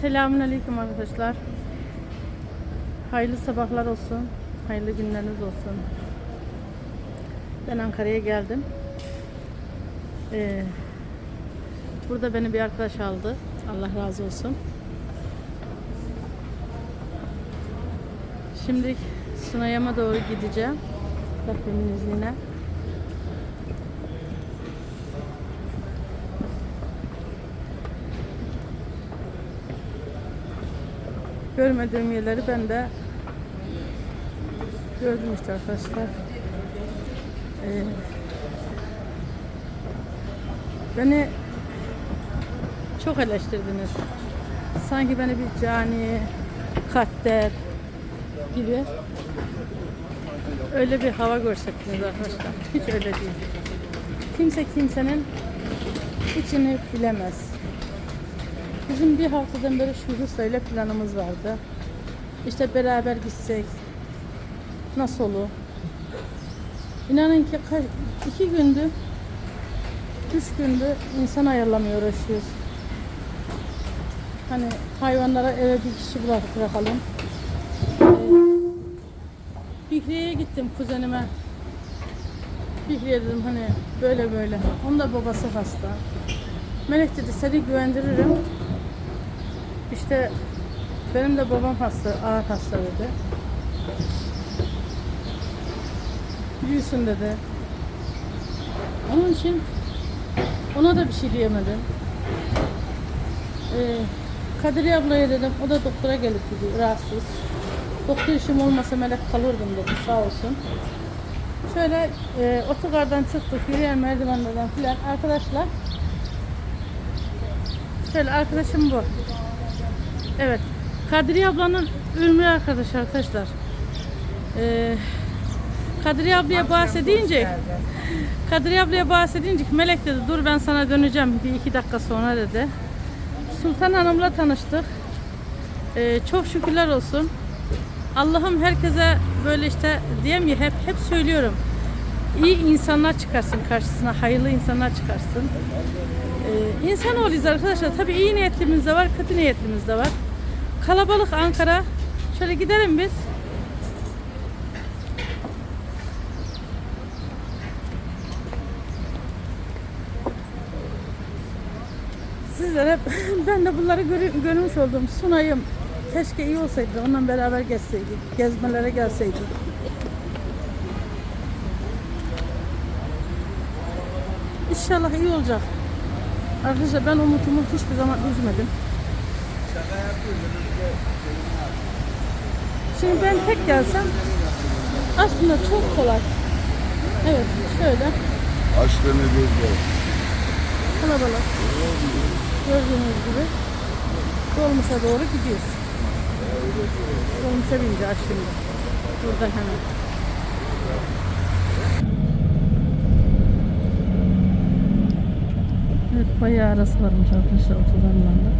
Selamünaleyküm arkadaşlar. Hayırlı sabahlar olsun. Hayırlı günleriniz olsun. Ben Ankara'ya geldim. Ee, burada beni bir arkadaş aldı. Allah razı olsun. Şimdi Sunayam'a doğru gideceğim. Rabbimin izniyle. Görmediğim yerleri ben de gördüm işte arkadaşlar. Ee, beni çok eleştirdiniz. Sanki beni bir cani, katter gibi öyle bir hava görsektiniz arkadaşlar. Hiç öyle değil. Kimse kimsenin içini bilemez. Bizim bir haftadan beri Şuhus'la ile planımız vardı. İşte beraber gitsek nasıl olur? İnanın ki iki gündü, üç gündü insan ayarlamaya uğraşıyoruz. Hani hayvanlara eve bir kişi bırak, bırakalım. Ee, Bihriye'ye gittim kuzenime. Bihriye dedim hani böyle böyle. Onun da babası hasta. Melek dedi seni güvendiririm. İşte benim de babam hasta, ağır hasta dedi. Büyüsün dedi. Onun için ona da bir şey diyemedim. Ee, Kadriye ablaya dedim, o da doktora gelip gidiyor, rahatsız. Doktor işim olmasa melek kalırdım dedi, sağ olsun. Şöyle e, otogardan çıktık, yürüyen merdivenlerden filan arkadaşlar. Şöyle arkadaşım bu. Evet. Kadriye ablanın ürmü arkadaşı arkadaşlar. Ee, Kadriye ablaya bahsedince Kadriye ablaya bahsedince Melek dedi dur ben sana döneceğim bir iki dakika sonra dedi. Sultan Hanım'la tanıştık. Ee, çok şükürler olsun. Allah'ım herkese böyle işte diyeyim ya hep hep söylüyorum. İyi insanlar çıkarsın karşısına, hayırlı insanlar çıkarsın. Ee, insan oluyoruz arkadaşlar. Tabii iyi niyetlimiz de var, kötü niyetlimiz de var. Kalabalık Ankara. Şöyle gidelim biz. Sizlere ben de bunları görü- görmüş oldum. Sunayım. Keşke iyi olsaydı. Onunla beraber gezseydik. Gezmelere gelseydik. İnşallah iyi olacak. Arkadaşlar ben umutumu hiçbir zaman üzmedim. Şimdi ben tek gelsem aslında çok kolay. Evet şöyle Açlığını gözle. kalabalık. Gördüğünüz gibi dolmuşa doğru gidiyoruz. Dolmuşa bineceğiz şimdi. Buradan hemen. Evet bayağı arası varmış arkadaşlar otobanlarla.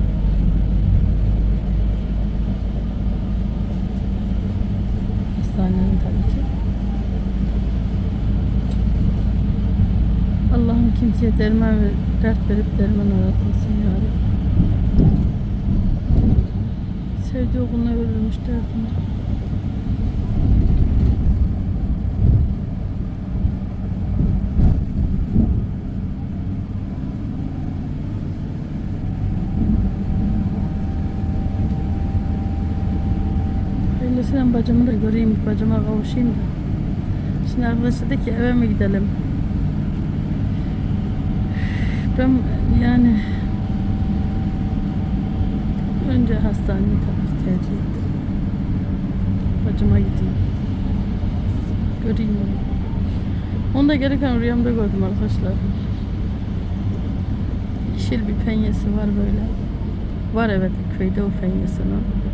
Hastanenin tabii ki. Allah'ım kimseye derman ver, dert verip derman aratmasın ya Rabbi. Sevdiği kuluna verilmiş derdini. Bacımı da göreyim, bacıma kavuşayım da. Şimdi arkadaşlar dedi ki eve mi gidelim? Ben yani önce hastaneyi tabii tercih ettim. Bacıma gideyim. Göreyim onu. Onu da gereken rüyamda gördüm arkadaşlar. Yeşil bir penyesi var böyle. Var evet köyde o penyesinin.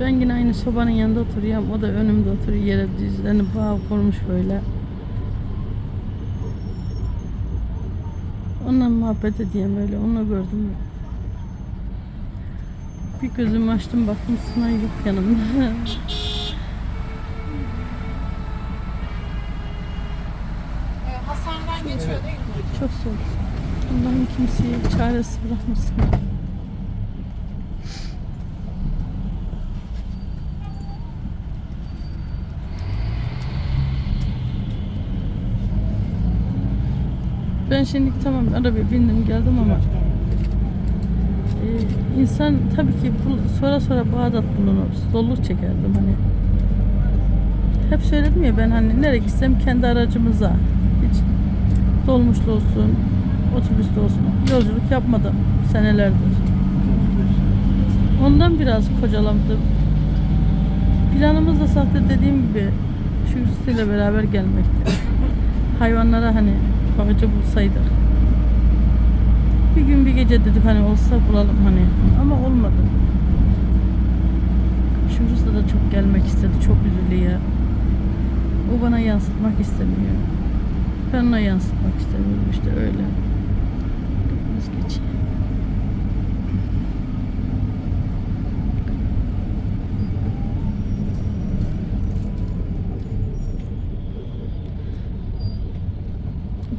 Ben yine aynı sobanın yanında oturuyorum. O da önümde oturuyor. Yere dizlerini bağ kurmuş böyle. Onunla muhabbet edeyim öyle. Onu gördüm. Bir gözümü açtım baktım Sunay yok yanımda. Ee, hastaneden geçiyor değil mi? Çok zor. Allah'ım kimseyi çaresiz bırakmasın. Ben şimdi tamam arabaya bindim geldim ama e, insan tabii ki bu, sonra sonra Bağdat bulunur. Zorluk çekerdim hani. Hep söyledim ya ben hani nereye gitsem kendi aracımıza. Hiç dolmuşlu olsun, otobüste olsun. Yolculuk yapmadım senelerdir. Ondan biraz kocalamıştım. Planımız da sahte dediğim gibi Şükrüsüyle beraber gelmekti. Hayvanlara hani bakıcı bulsaydık. Bir gün bir gece dedik hani olsa bulalım hani ama olmadı. Şükrüsü de çok gelmek istedi. Çok üzülüyor. O bana yansıtmak istemiyor. Ben ona yansıtmak istemiyorum işte öyle. Biz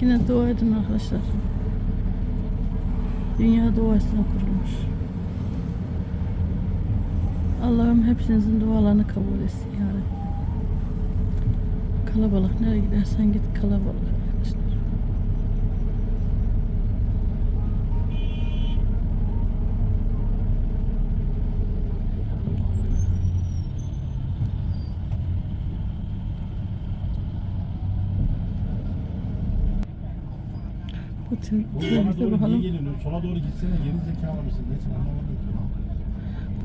Yine dua edin arkadaşlar. Dünya duasına kurulmuş. Allah'ım hepinizin dualarını kabul etsin ya Rabbi. Kalabalık nereye gidersen git kalabalık arkadaşlar. Doğru niye bakalım. Sola doğru gitsene geri zekalı mısın? Nesin anlamadım ki.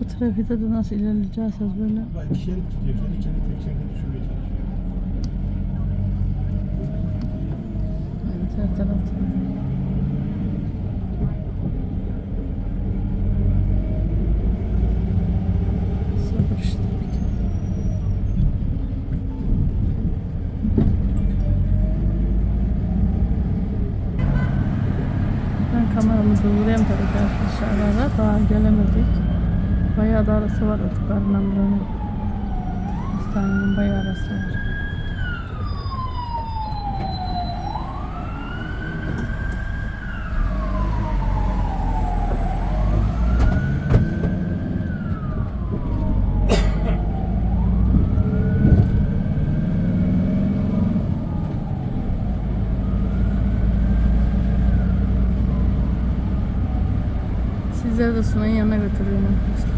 Bu trafikte de nasıl ilerleyeceğiz böyle. Bak iki şerit gidiyor. İki şerit tek şeride düşürmeye çalışıyorsun. Evet her tarafta. Sabır işte. Ben kameramızı vurayım tabii arkadaşlar. Daha gelemedik. Bayağı da arası var Utkar'la buranın. Hastanenin bayağı arası var. Sizleri de Sunay'ın yanına götürüyorum arkadaşlar.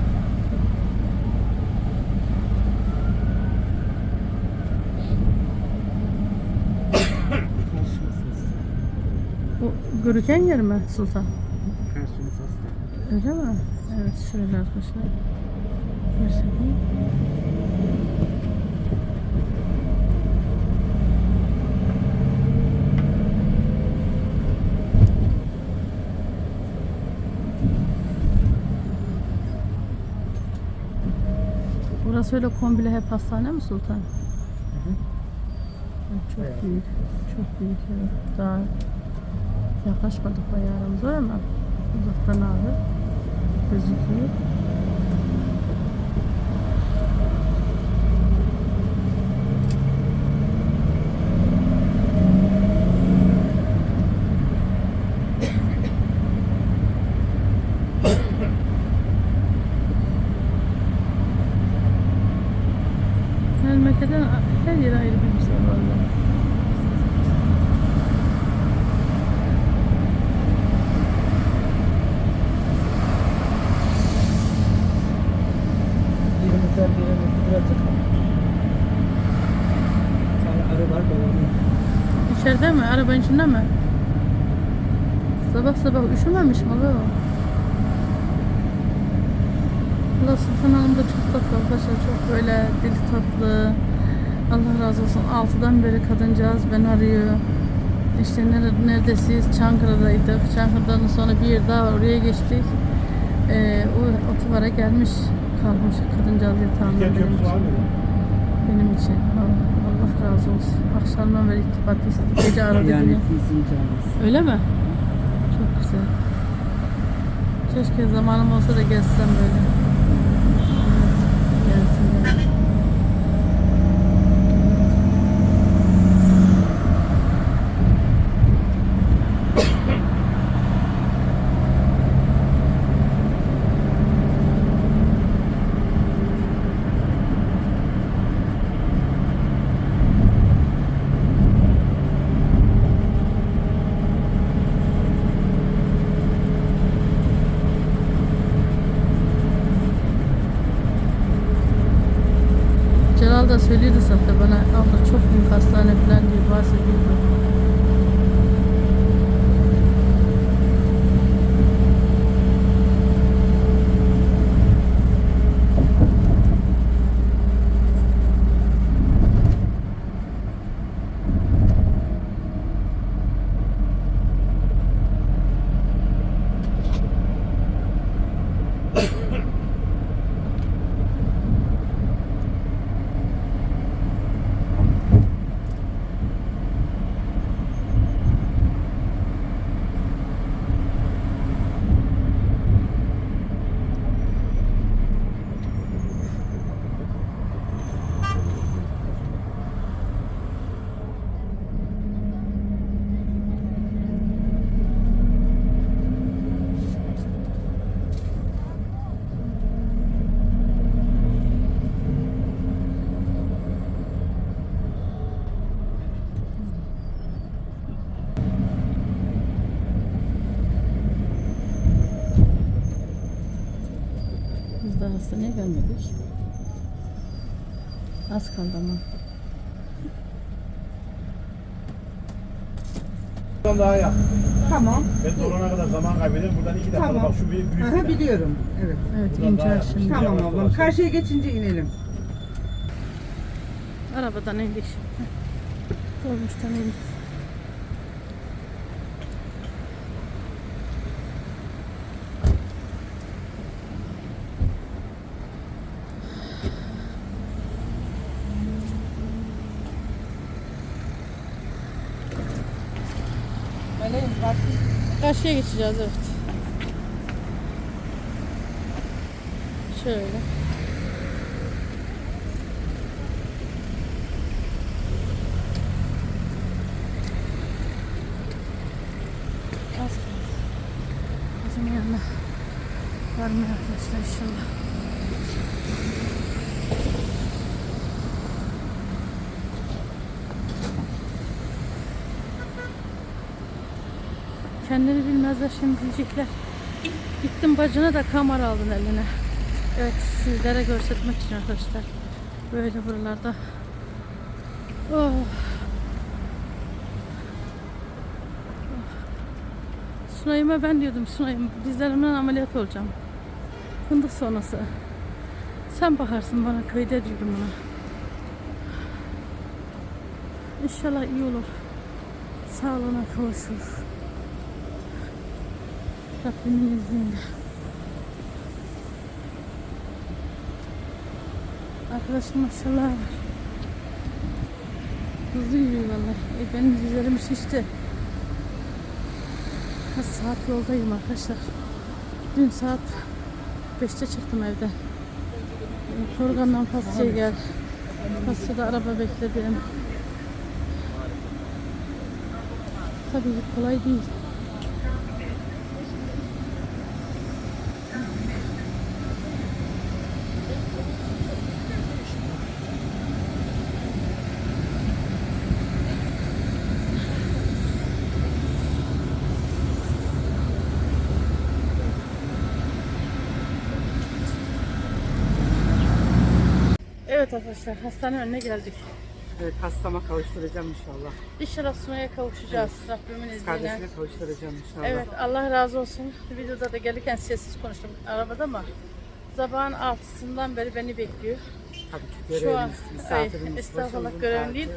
Bu görüken yer mi Sultan? Öyle mi? Evet şöyle arkadaşlar. Göstereyim. Burası öyle kombile hep hastane mi Sultan? Evet, Çok büyük. Çok büyük evet. Daha yaklaşmadık bayağı aramıza ama uzaktan abi gözüküyor. Memleketten her yere ayrı bir güzel var. vallahi. Birimizden birimiz birazcık Bir tane arı var babamın. İçeride mi? Arabanın içinde mi? Sabah sabah üşümemiş mi bu? Allah Sultan Hanım da çok tatlı arkadaşlar. Çok böyle dili tatlı. Allah razı olsun. Altıdan beri kadıncağız ben arıyor. İşte nere- neredesiniz? Çankırı'daydık. Çankırı'dan sonra bir yer daha. Oraya geçtik. Ee, o otobara gelmiş kalmış kadıncağız yatağında benim için. Benim için. Allah, Allah razı olsun. Akşamdan beri irtibat istedik. Gece aradı Yani yine. tizin canlısı. Öyle mi? Çok güzel. Keşke zamanım olsa da gezsem böyle. Da söylüyordu zaten bana abla çok büyük hastane falan diye bahsediyordu. Biz daha hastaneye gelmedik. Az kaldı ama. Buradan daha ya. Tamam. Ben de olana kadar zaman kaybederim. Buradan iki dakika Tamam. bak şu büyük büyük. Aha, biliyorum. Evet. Evet Buradan daha ineceğiz yakın. şimdi. Tamam Yavaş ablam. Karşıya geçince inelim. Arabadan indik şimdi. Dolmuştan indik. Bak. Karşıya geçeceğiz evet. Şöyle. Az kaldı. Bizim yanına varmıyor arkadaşlar inşallah. Kendini bilmezler şimdi diyecekler. Gittim bacına da kamera aldın eline. Evet sizlere göstermek için arkadaşlar. Böyle buralarda. Oh. Oh. Sunay'ıma ben diyordum Sunay'ım dizlerimden ameliyat olacağım. Fındık sonrası. Sen bakarsın bana köyde diyordum ona. İnşallah iyi olur. Sağlığına kavuşur. Rabbimin izniyle. Arkadaşım maşallah var. Hızlı yürüyor vallahi. E, benim dizlerim şişti. Kaç saat yoldayım arkadaşlar. Dün saat 5'te çıktım evden. E, Korgan'dan Fasya'ya gel. Fasya'da araba bekledim. Tabii kolay değil. Evet arkadaşlar hastane önüne geldik. Evet hastama kavuşturacağım inşallah. İnşallah Sunay'a kavuşacağız Rabbimin izniyle. Kardeşine kavuşturacağım inşallah. Evet Allah razı olsun. Videoda da gelirken sessiz konuştum arabada ama sabahın altısından beri beni bekliyor. Tabii ki görevimiz, misafirimiz. ay, estağfurullah görevim değil.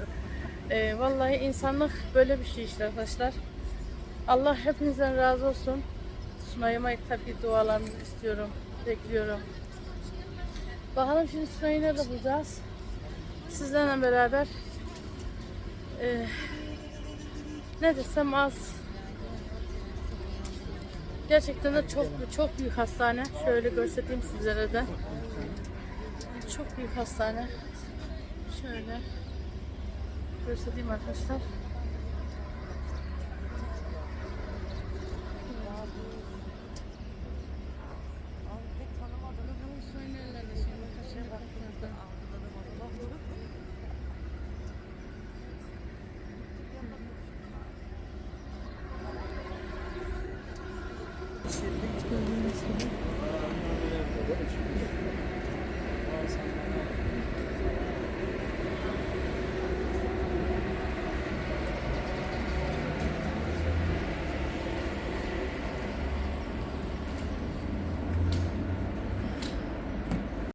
Ee, vallahi insanlık böyle bir şey işte arkadaşlar. Allah hepinizden razı olsun. Sunay'ıma tabii dualarınızı istiyorum. Bekliyorum. Bakalım şimdi Sunay'ı nerede bulacağız? Sizlerle beraber e, ne desem az. Gerçekten de çok çok büyük hastane. Şöyle göstereyim sizlere de. Çok büyük hastane. Şöyle göstereyim arkadaşlar. Şimdi